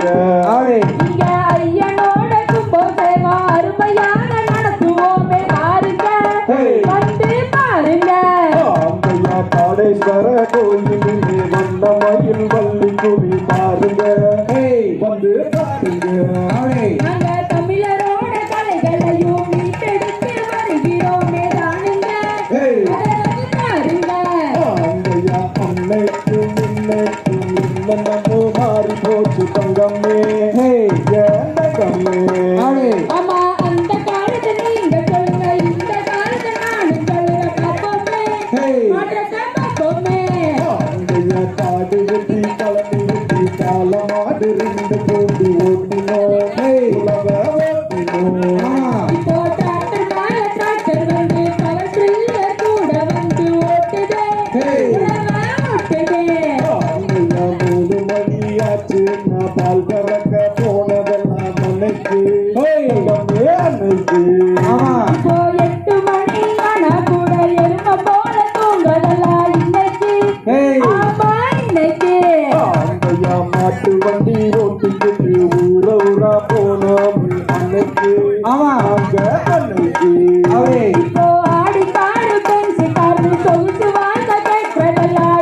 இங்க ஐயனோட கும்போசேவா அருமையாக நடத்துவோமே பாருங்க. Hey. வந்து பாருங்க. அம்பையா காடேஸ்வர கோயிலிலே வண்ணமயில் வள்ளி குடி பாருங்க. வந்து பாருங்க. அவளே காலமாடு ரெண்டு போட்டு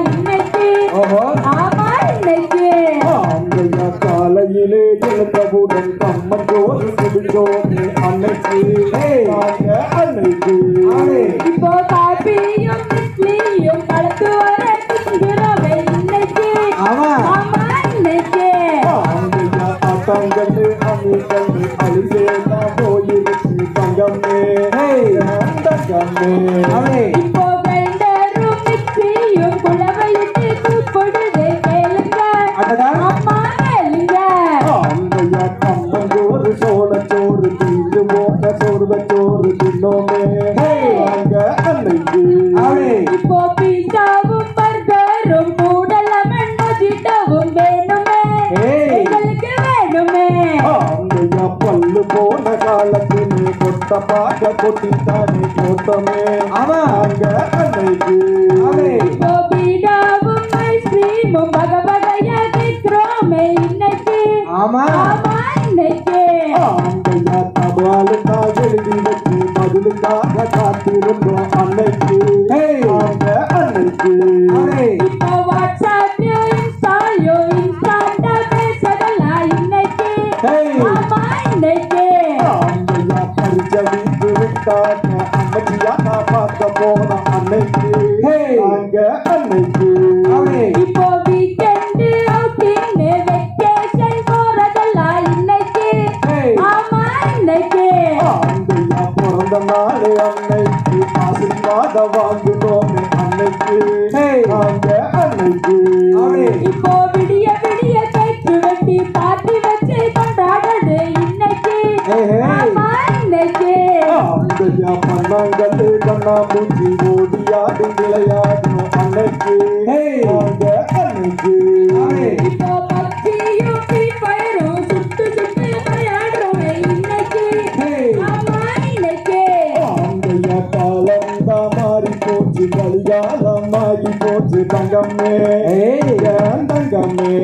இன்னைக்கு ஆமா இன்னைக்கு அங்கையா காலையிலே எழுந்தவுடன் கம்மன் சோறு குடிச்சோமே அன்னைக்கு நாங்க அன்னைக்கு இப்போ காப்பியும் இட்லியும் கலந்து வர திங்கிறோமே இன்னைக்கு ஆமா இன்னைக்கு அங்கையா அத்தங்கல்லு அணிகல்லு அழிசேலாம் போயிருக்கு தங்கம்மே காலத்திலே கொட்ட பாக்க கொட்டித்தானே போட்டோமே அங்க அன்னைக்கு. இப்போ பீடாவும் ஐஸ்கிரீமும் வகை வகையா கேட்கிறோமே இன்னைக்கு. ஆமா. இன்னைக்கு. அங்கையா தபாலுக்காக எழுதி வச்சு பதிலுக்காக காத்திருந்தோம் அன்னைக்கு. அங்க அன்னைக்கு. இப்போ வாட்ஸ்அப்லயோ இன்ஸ்டாலயோ இன்ஸ்டாண்டா பேசதெல்லாம் இன்னைக்கு. ஆமா விட்டாங்க அம்மையா நான் பார்க்க போன அன்னைக்கு அங்க அன்னைக்கு. இப்போ வீக்கெண்ட் அவுட்டிங் வெக்கேஷன் போறதெல்லாம் இன்னைக்கு ஆமா இன்னைக்கு அங்கையா பிறந்த நாள் அன்னைக்கு. அன்னைக்கு அங்க அன்னைக்கு. இப்போ விடிய தான் மாறி போச்சு கலிகாலம் ஆகி போச்சு தங்கம்மே தங்கம்மே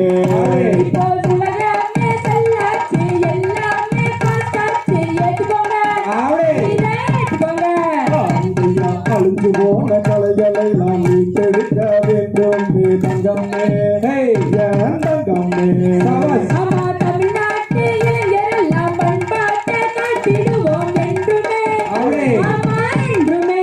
தங்கம்மே ஏன் தங்கம்மே ஆமா தமிழ்நாட்டு இளைஞரெல்லாம் பண்பாட்டை காட்டிடுவோம் என்றுமே ஆமா என்றுமே